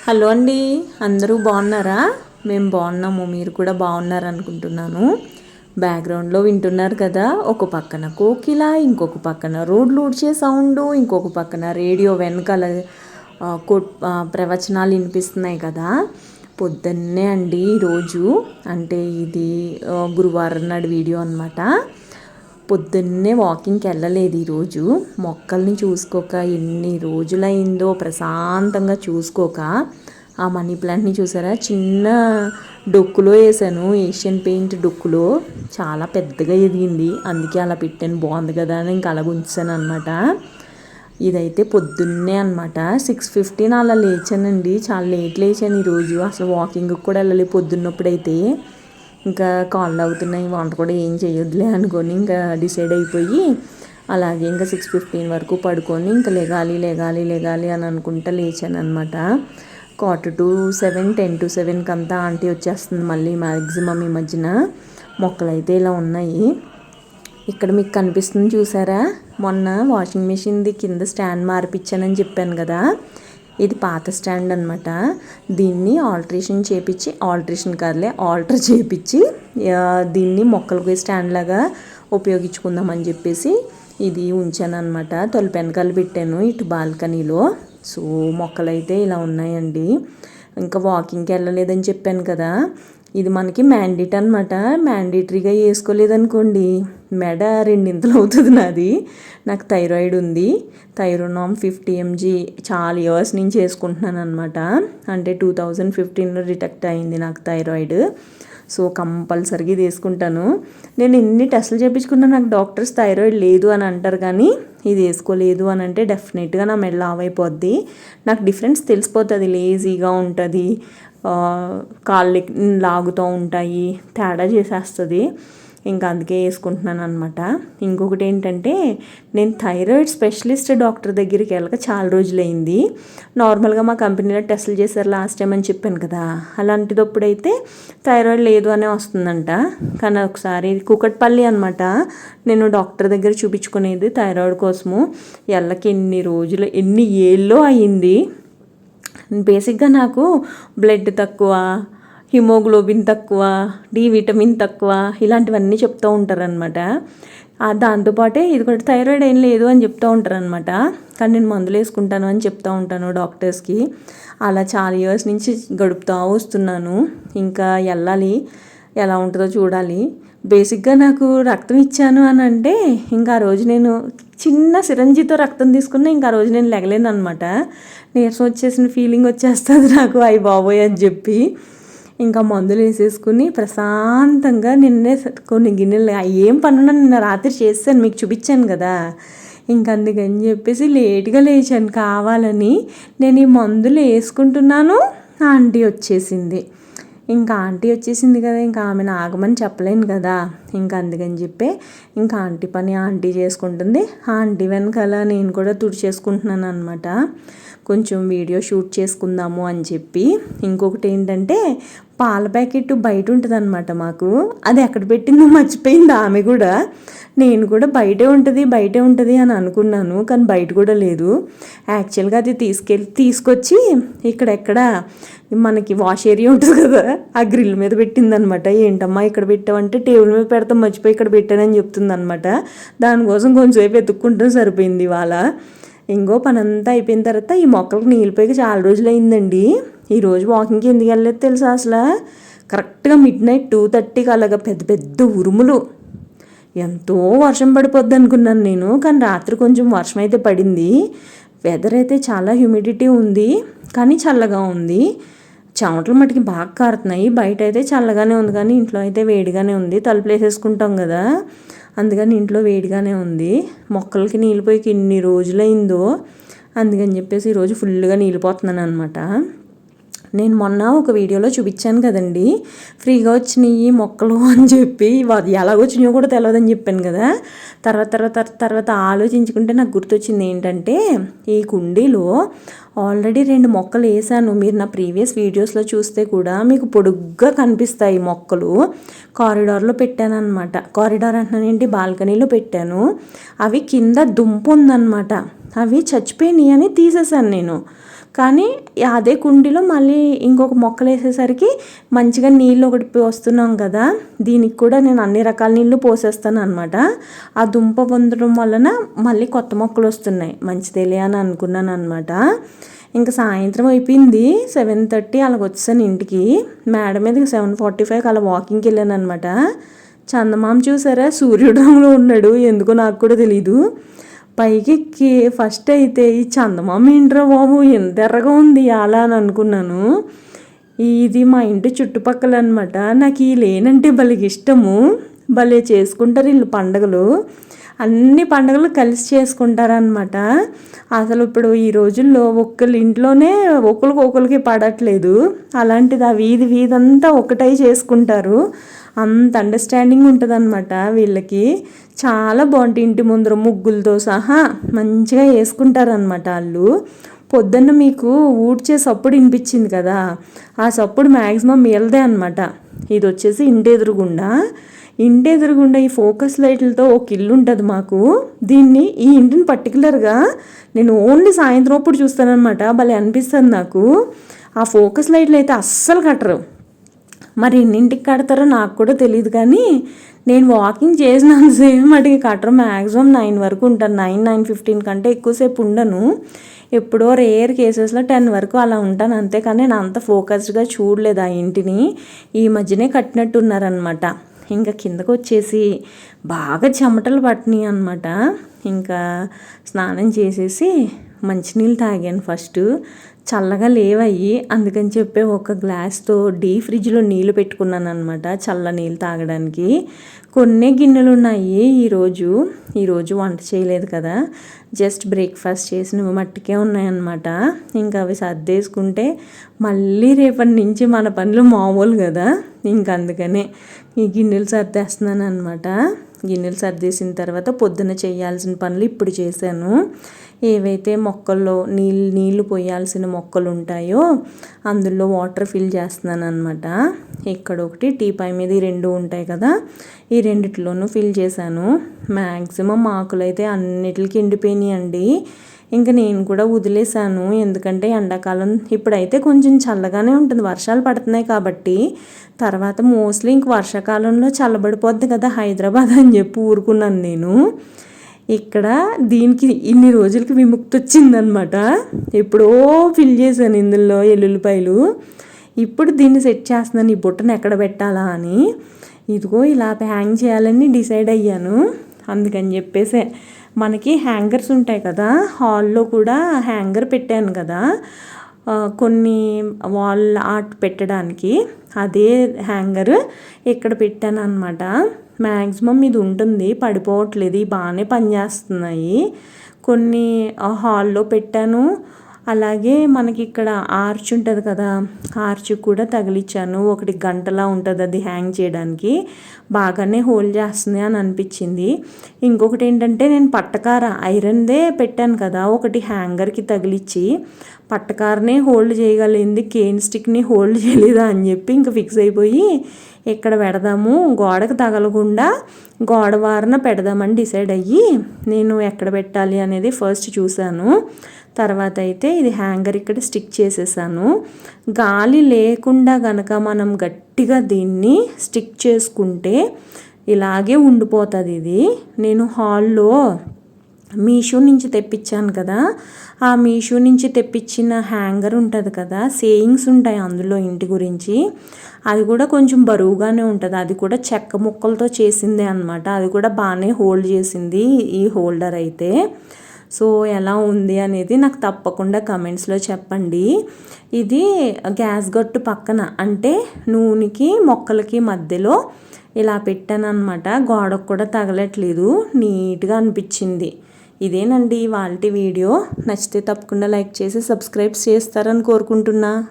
Hello అండి అందరూ బాగున్నారా? మేము బాగున్నాము మీరు కూడా బాగున్నారు అనుకుంటున్నాను బ్యాక్గ్రౌండ్లో వింటున్నారు కదా ఒక పక్కన కోకిల ఇంకొక పక్కన రోడ్లు ఊడ్చే సౌండ్ ఇంకొక పక్కన రేడియో వెనకాల ప్రవచనాలు వినిపిస్తున్నాయి కదా. పొద్దున్నే అండి ఈరోజు అంటే ఇది గురువారం నాడు వీడియో అనమాట పొద్దున్నే వాకింగ్కి వెళ్ళలేదు ఈరోజు మొక్కల్ని చూసుకోక ఎన్ని రోజులైందో ప్రశాంతంగా చూసుకోక. ఆ మనీ ప్లాంట్ని చూసారా? చిన్న డొక్కులో వేసాను ఏషియన్ పెయింట్ డొక్కులో. చాలా పెద్దగా ఎదిగింది. అందుకే అలా పెట్టాను. బాగుంది కదా అని ఇంకా అలా ఉంచాను అనమాట ఇదైతే పొద్దున్నే అనమాట సిక్స్ ఫిఫ్టీన్ అలా లేచానండి. చాలా లేట్ లేచాను ఈరోజు అసలు వాకింగ్కి కూడా వెళ్ళలేదు పొద్దున్నప్పుడైతే. ఇంకా కాళ్ళు అవుతున్నాయి వంట కూడా ఏం చేయొద్దులే అనుకొని ఇంకా డిసైడ్ అయిపోయి అలాగే ఇంకా సిక్స్ ఫిఫ్టీన్ వరకు పడుకొని ఇంకా లెగాలి లేగాలి లెగాలి అని అనుకుంటా లేచాను అనమాట quarter to seven ten to సెవెన్కి అంతా ఆంటీ వచ్చేస్తుంది మళ్ళీ మ్యాక్సిమం ఈ మధ్యన. మొక్కలు అయితే ఇలా ఉన్నాయి. ఇక్కడ మీకు కనిపిస్తుంది చూసారా? మొన్న వాషింగ్ మిషన్ది కింద స్టాండ్ మార్పిచ్చానని చెప్పాను కదా. ఇది పాత స్టాండ్ అనమాట దీన్ని ఆల్ట్రేషన్ చేపించి ఆల్ట్రేషన్ కాదులే ఆల్టర్ చేపించి దీన్ని మొక్కలకి స్టాండ్ లాగా ఉపయోగించుకుందామని చెప్పేసి ఇది ఉంచాను అనమాట తొలి పెనకాలు పెట్టాను ఇటు బాల్కనీలో. సో మొక్కలైతే ఇలా ఉన్నాయండి. ఇంకా వాకింగ్కి వెళ్ళలేదని చెప్పాను కదా. ఇది మనకి మ్యాండేట్ అనమాట మ్యాండేటరీగా వేసుకోలేదనుకోండి. మెడ రెండింతలు అవుతుంది నాది. నాకు థైరాయిడ్ ఉంది. థైరోనామ్ ఫిఫ్టీ ఎంజీ చాలా ఇయర్స్ నుంచి వేసుకుంటున్నాను అనమాట అంటే టూ థౌజండ్ ఫిఫ్టీన్లో డిటెక్ట్ అయింది నాకు థైరాయిడ్. సో కంపల్సరీగా తీసుకుంటాను నేను ఎన్ని టెస్టులు చేయించుకున్నా నాకు డాక్టర్స్ థైరాయిడ్ లేదు అని అంటారు కానీ ఇది వేసుకోలేదు అని అంటే డెఫినెట్గా నా మెడ లావ్ అయిపోద్ది. నాకు డిఫరెన్స్ తెలిసిపోతుంది లేజీగా ఉంటుంది. కాళ్ళు లాగుతూ ఉంటాయి తేడా చేసేస్తుంది. ఇంకా అందుకే వేసుకుంటున్నాను అనమాట ఇంకొకటి ఏంటంటే నేను థైరాయిడ్ స్పెషలిస్ట్ డాక్టర్ దగ్గరికి వెళ్ళక చాలా రోజులైంది. నార్మల్గా మా కంపెనీలో టెస్టులు చేశారు లాస్ట్ టైం అని చెప్పాను కదా. అలాంటిదప్పుడైతే థైరాయిడ్ లేదు అనే వస్తుందంట. కానీ ఒకసారి కుకట్పల్లి అనమాట నేను డాక్టర్ దగ్గర చూపించుకునేది థైరాయిడ్ కోసము. ఎల్లకి ఎన్ని రోజులు ఎన్ని ఏళ్ళో అయ్యింది. బేసిక్గా నాకు బ్లడ్ తక్కువ హిమోగ్లోబిన్ తక్కువ డి విటమిన్ తక్కువ ఇలాంటివన్నీ చెప్తూ ఉంటారనమాట దాంతోపాటే ఇది కూడా థైరాయిడ్ ఏం లేదు అని చెప్తూ ఉంటారనమాట కానీ నేను మందులు వేసుకుంటాను అని చెప్తూ ఉంటాను డాక్టర్స్కి. అలా చాలా ఇయర్స్ నుంచి గడుపుతూ వస్తున్నాను. ఇంకా వెళ్ళాలి ఎలా ఉంటుందో చూడాలి. బేసిక్గా నాకు రక్తం ఇచ్చాను అని అంటే ఇంకా ఆ రోజు నేను చిన్న సిరంజితో రక్తం తీసుకున్నా ఇంకా ఆ రోజు నేను లెగలేను అనమాట నీరసం వచ్చేసిన ఫీలింగ్ వచ్చేస్తుంది నాకు అవి బాబోయ్ అని చెప్పి. ఇంకా మందులు వేసేసుకుని ప్రశాంతంగా నిన్నే కొన్ని గిన్నెలు ఏం పనున్నా నిన్న రాత్రి చేస్తాను మీకు చూపించాను కదా. ఇంకా అందుకని చెప్పేసి లేట్గా లేచాను. కావాలని నేను ఈ మందులు వేసుకుంటున్నాను. ఆంటీ వచ్చేసింది. ఇంకా ఆంటీ వచ్చేసింది కదా ఇంకా ఆమెను ఆగమని చెప్పలేను కదా. ఇంకా అందుకని చెప్పి ఇంకా ఆంటీ పని ఆంటీ చేసుకుంటుంది. ఆంటీ వెనకాల నేను కూడా తుడిచేసుకుంటున్నాను అనమాట కొంచెం వీడియో షూట్ చేసుకుందాము అని చెప్పి. ఇంకొకటి ఏంటంటే పాల ప్యాకెట్ బయట ఉంటుందనమాట మాకు. అది ఎక్కడ పెట్టిందో మర్చిపోయింది ఆమె కూడా. నేను కూడా బయటే ఉంటుంది బయటే ఉంటుంది అని అనుకున్నాను కానీ బయట కూడా లేదు. యాక్చువల్గా అది తీసుకెళ్ళి తీసుకొచ్చి ఇక్కడెక్కడ మనకి వాష్ ఏరియా ఉంటుంది కదా ఆ గ్రిల్ మీద పెట్టిందనమాట ఏంటమ్మా ఇక్కడ పెట్టామంటే టేబుల్ మీద పెడతాం మర్చిపోయి ఇక్కడ పెట్టానని చెప్తుంది అనమాట దానికోసం కొంచెంసేపు ఎత్తుక్కుంటాం సరిపోయింది ఇవాళ. ఇంకో పనంతా అయిపోయిన తర్వాత ఈ మొక్కలకు నీళ్ళు పోయి చాలా రోజులు అయిందండి ఈరోజు వాకింగ్కి ఎందుకు వెళ్ళలేదు తెలుసా అసలు? కరెక్ట్గా మిడ్ నైట్ టూ థర్టీకి అలాగా పెద్ద పెద్ద ఉరుములు. ఎంతో వర్షం పడిపోద్ది అనుకున్నాను నేను కానీ రాత్రి కొంచెం వర్షం అయితే పడింది. వెదర్ అయితే చాలా హ్యూమిడిటీ ఉంది కానీ చల్లగా ఉంది. చెమటలు మటుకి బాగా కారుతున్నాయి బయట అయితే చల్లగానే ఉంది కానీ ఇంట్లో అయితే వేడిగానే ఉంది. తలుపులు వేసేసుకుంటాం కదా అందుకని ఇంట్లో వేడిగానే ఉంది. మొక్కలకి నీళ్ళు పోయి ఇన్ని రోజులైందో అందుకని చెప్పేసి ఈరోజు ఫుల్గా నీళ్ళు పోతున్నాను అనమాట నేను మొన్న ఒక వీడియోలో చూపించాను కదండి. ఫ్రీగా వచ్చినాయి మొక్కలు అని చెప్పి అది ఎలాగొచ్చినాయో కూడా తెలియదని చెప్పాను కదా. తర్వాత తర్వాత తర్వాత ఆలోచించుకుంటే నాకు గుర్తొచ్చింది ఏంటంటే ఈ కుండీలో ఆల్రెడీ రెండు మొక్కలు వేసాను. మీరు నా ప్రీవియస్ వీడియోస్లో చూస్తే కూడా మీకు పొడుగ్గా కనిపిస్తాయి మొక్కలు. కారిడార్లో పెట్టాను అనమాట కారిడార్ అంటున్నాను ఏంటి? బాల్కనీలో పెట్టాను. అవి కింద దుంపు ఉందన్నమాట. అవి చచ్చిపోయినాయి అని తీసేసాను నేను. కానీ అదే కుండీలో మళ్ళీ ఇంకొక మొక్కలు వేసేసరికి మంచిగా నీళ్ళు ఒకటి పోస్తున్నాం కదా దీనికి కూడా నేను అన్ని రకాల నీళ్ళు పోసేస్తాను అనమాట ఆ దుంప పొందడం వలన మళ్ళీ కొత్త మొక్కలు వస్తున్నాయి. మంచిదేలే అని అనుకున్నాను అనమాట ఇంకా సాయంత్రం అయిపోయింది సెవెన్ థర్టీ అలాగ వచ్చాను ఇంటికి. మేడ మీద సెవెన్ ఫార్టీ ఫైవ్కి అలా వాకింగ్కి వెళ్ళాను అనమాట చందమామ చూసారా? సూర్యుడు రంగులో ఉన్నాడు. ఎందుకో నాకు కూడా తెలీదు. పైకి ఫస్ట్ అయితే ఈ చందమామ ఏంట్రా బాబు? ఎంత ఎర్రగా ఉంది అలా అని అనుకున్నాను. ఇది మా ఇంటి చుట్టుపక్కల అనమాట నాకు ఈ లేనంటే భలే ఇష్టము. భలే చేసుకుంటారు వీళ్ళు పండగలు. అన్ని పండుగలు కలిసి చేసుకుంటారనమాట. అసలు ఇప్పుడు ఈ రోజుల్లో ఒక్కరి ఇంట్లోనే ఒకరికి ఒకరికి పడట్లేదు. అలాంటిది ఆ వీధి వీధి అంతా ఒకటై చేసుకుంటారు. అంత అండర్స్టాండింగ్ ఉంటుంది అనమాట వీళ్ళకి. చాలా బాగుంటాయి ఇంటి ముందర ముగ్గులతో సహా. మంచిగా వేసుకుంటారనమాట వాళ్ళు. పొద్దున్న మీకు ఊడ్చే సప్పుడు వినిపించింది కదా. ఆ సప్పుడు మ్యాక్సిమం వీళ్ళదే అనమాట ఇది వచ్చేసి ఇంటి ఎదురుగుండా ఇంటి ఎదురుగుండా ఈ ఫోకస్ లైట్లతో ఒక ఇల్లు ఉంటుంది మాకు. దీన్ని ఈ ఇంటిని పర్టికులర్గా నేను ఓన్లీ సాయంత్రం అప్పుడు చూస్తానమాట భలే అనిపిస్తుంది నాకు. ఆ ఫోకస్ లైట్లు అయితే అస్సలు కట్టరు. మరి ఎన్నింటికి కడతారో నాకు కూడా తెలియదు కానీ నేను వాకింగ్ చేసినంతసేపు మటుకి కట్టరు. మ్యాక్సిమం నైన్ వరకు ఉంటాను. నైన్ నైన్ ఫిఫ్టీన్ కంటే ఎక్కువసేపు ఉండను. ఎప్పుడో రేర్ కేసెస్లో టెన్ వరకు అలా ఉంటాను. అంతే కానీ నేను అంత ఫోకస్డ్గా చూడలేదు ఆ ఇంటిని. ఈ మధ్యనే కట్టినట్టు ఉన్నారనమాట ఇంకా కిందకు వచ్చేసి బాగా చెమటలు పట్టినాయి అనమాట ఇంకా స్నానం చేసేసి మంచినీళ్ళు తాగాను ఫస్ట్. చల్లగా లేవయ్యి అందుకని చెప్పి ఒక గ్లాస్తో డీ ఫ్రిడ్జ్లో నీళ్ళు పెట్టుకున్నాను అనమాట చల్ల నీళ్ళు తాగడానికి. కొన్ని గిన్నెలు ఉన్నాయి ఈరోజు ఈరోజు వంట చేయలేదు కదా. జస్ట్ బ్రేక్ఫాస్ట్ చేసినవి మట్టికే ఉన్నాయన్నమాట. ఇంకా అవి సర్దేసుకుంటే మళ్ళీ రేపటి నుంచి మన పనులు మామూలు కదా. ఇంక అందుకనే ఈ గిన్నెలు సర్దేస్తున్నాను అనమాట గిన్నెలు సర్దేసిన తర్వాత పొద్దున చేయాల్సిన పనులు ఇప్పుడు చేశాను. ఏవైతే మొక్కల్లో నీళ్ళు నీళ్ళు పోయాల్సిన మొక్కలు ఉంటాయో అందులో వాటర్ ఫిల్ చేస్తున్నాను అనమాట ఇక్కడ ఒకటి టీ పై మీద ఈ రెండు ఉంటాయి కదా ఈ రెండిట్లోనూ ఫిల్ చేశాను. మ్యాక్సిమం ఆకులు అయితే అన్నిటికి ఎండిపోయినాయి అండి ఇంక నేను కూడా వదిలేశాను. ఎందుకంటే ఎండాకాలం ఇప్పుడైతే కొంచెం చల్లగానే ఉంటుంది. వర్షాలు పడుతున్నాయి కాబట్టి తర్వాత మోస్ట్లీ ఇంక వర్షాకాలంలో చల్లబడిపోద్ది కదా హైదరాబాద్ అని చెప్పి ఊరుకున్నాను నేను. ఇక్కడ దీనికి ఇన్ని రోజులకి విముక్తి వచ్చిందనమాట. ఎప్పుడో ఫిల్ చేశాను ఇందులో ఎల్లుల్లిపాయలు. ఇప్పుడు దీన్ని సెట్ చేస్తున్నాను. ఈ బుట్టను ఎక్కడ పెట్టాలా అని. ఇదిగో ఇలా హ్యాంగ్ చేయాలని డిసైడ్ అయ్యాను. అందుకని చెప్పేసే మనకి హ్యాంగర్స్ ఉంటాయి కదా హాల్లో కూడా హ్యాంగర్ పెట్టాను కదా. కొన్ని వాల్ ఆర్ట్ పెట్టడానికి అదే హ్యాంగర్ ఇక్కడ పెట్టాను అనమాట మ్యాక్సిమం ఇది ఉంటుంది పడిపోవట్లేదు బాగానే పనిచేస్తున్నాయి. కొన్ని హాల్లో పెట్టాను. అలాగే మనకి ఇక్కడ ఆర్చ్ ఉంటుంది కదా ఆర్చ్ కూడా తగిలిచ్చాను. ఒకటి గంటలా ఉంటుంది అది హ్యాంగ్ చేయడానికి. బాగానే హోల్డ్ చేస్తుంది అని అనిపించింది. ఇంకొకటి ఏంటంటే నేను పట్టకార ఐరన్దే పెట్టాను కదా ఒకటి హ్యాంగర్కి తగిలిచ్చి పట్టకారనే హోల్డ్ చేయగలిగింది కేన్ స్టిక్ని హోల్డ్ చేయలేదా అని చెప్పి ఇంకా ఫిక్స్ అయిపోయి ఇక్కడ పెడదాము గోడకు తగలకుండా గోడ వారన పెడదామని డిసైడ్ అయ్యి నేను ఎక్కడ పెట్టాలి అనేది ఫస్ట్ చూశాను. తర్వాత అయితే ఇది హ్యాంగర్ ఇక్కడ స్టిక్ చేసేసాను. గాలి లేకుండా గనక మనం గట్టిగా దీన్ని స్టిక్ చేసుకుంటే ఇలాగే ఉండిపోతుంది ఇది. నేను హాల్లో మీషో నుంచి తెప్పించాను కదా. ఆ మీషో నుంచి తెప్పించిన హ్యాంగర్ ఉంటుంది కదా సేయింగ్స్ ఉంటాయి అందులో ఇంటి గురించి. అది కూడా కొంచెం బరువుగానే ఉంటుంది. అది కూడా చెక్క ముక్కలతో చేసిందే అనమాట అది కూడా బాగానే హోల్డ్ చేసింది ఈ హోల్డర్ అయితే. సో ఎలా ఉంది అనేది నాకు తప్పకుండా కమెంట్స్లో చెప్పండి. ఇది గ్యాస్ గట్టు పక్కన అంటే నూనెకి మొక్కలకి మధ్యలో ఇలా పెట్టాను అనమాట గోడకు కూడా తగలట్లేదు నీట్గా అనిపించింది. ఇదేనండి వాళ్ళ వీడియో. నచ్చితే తప్పకుండా లైక్ చేసి సబ్స్క్రైబ్ చేస్తారని కోరుకుంటున్నా.